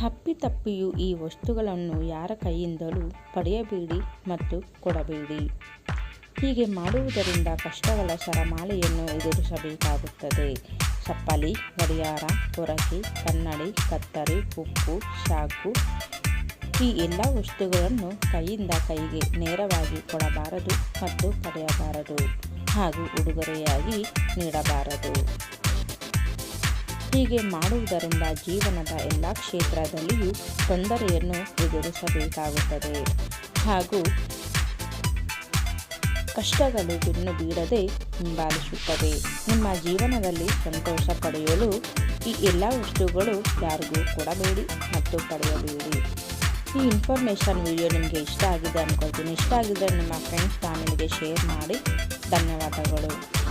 ಅಪ್ಪಿತಪ್ಪಿಯೂ ಈ ವಸ್ತುಗಳನ್ನು ಯಾರ ಕೈಯಿಂದಲೂ ಪಡೆಯಬೇಡಿ ಮತ್ತು ಕೊಡಬೇಡಿ. ಹೀಗೆ ಮಾಡುವುದರಿಂದ ಕಷ್ಟಗಳ ಸರಮಾಲೆಯನ್ನು ಎದುರಿಸಬೇಕಾಗುತ್ತದೆ. ಚಪ್ಪಲಿ, ಗಡಿಯಾರ ಕೊರಕೆ ಕನ್ನಡಿ, ಕತ್ತರಿ, ಉಪ್ಪು ಶಾಕು ಈ ಎಲ್ಲ ವಸ್ತುಗಳನ್ನು ಕೈಯಿಂದ ಕೈಗೆ ನೇರವಾಗಿ ಕೊಡಬಾರದು ಮತ್ತು ಪಡೆಯಬಾರದು ಹಾಗೂ ಉಡುಗೊರೆಯಾಗಿ ನೀಡಬಾರದು. ಹೀಗೆ ಮಾಡುವುದರಿಂದ ಜೀವನದ ಎಲ್ಲ ಕ್ಷೇತ್ರದಲ್ಲಿಯೂ ತೊಂದರೆಯನ್ನು ಎದುರಿಸಬೇಕಾಗುತ್ತದೆ. ಹಾಗೂ ಕಷ್ಟಗಳು ಬೆನ್ನು ಬೀಳದೆ ಹಿಂಬಾಲಿಸುತ್ತದೆ ನಿಮ್ಮ ಜೀವನದಲ್ಲಿ ಸಂತೋಷ ಪಡೆಯಲು ಈ ಎಲ್ಲ ವಸ್ತುಗಳು ಯಾರಿಗೂ ಕೊಡಬೇಡಿ ಮತ್ತು ಪಡೆಯಬೇಡಿ. ಈ ಇನ್ಫಾರ್ಮೇಷನ್ ವಿಡಿಯೋ ನಿಮಗೆ ಇಷ್ಟ ಆಗಿದೆ ಅಂದ್ಕೊಳ್ತೀನಿ ಇಷ್ಟ ಆಗಿದ್ದರೆ ನಿಮ್ಮ ಫ್ರೆಂಡ್ಸ್ ಫ್ಯಾಮಿಲಿಗೆ ಶೇರ್ ಮಾಡಿ. ಧನ್ಯವಾದಗಳು.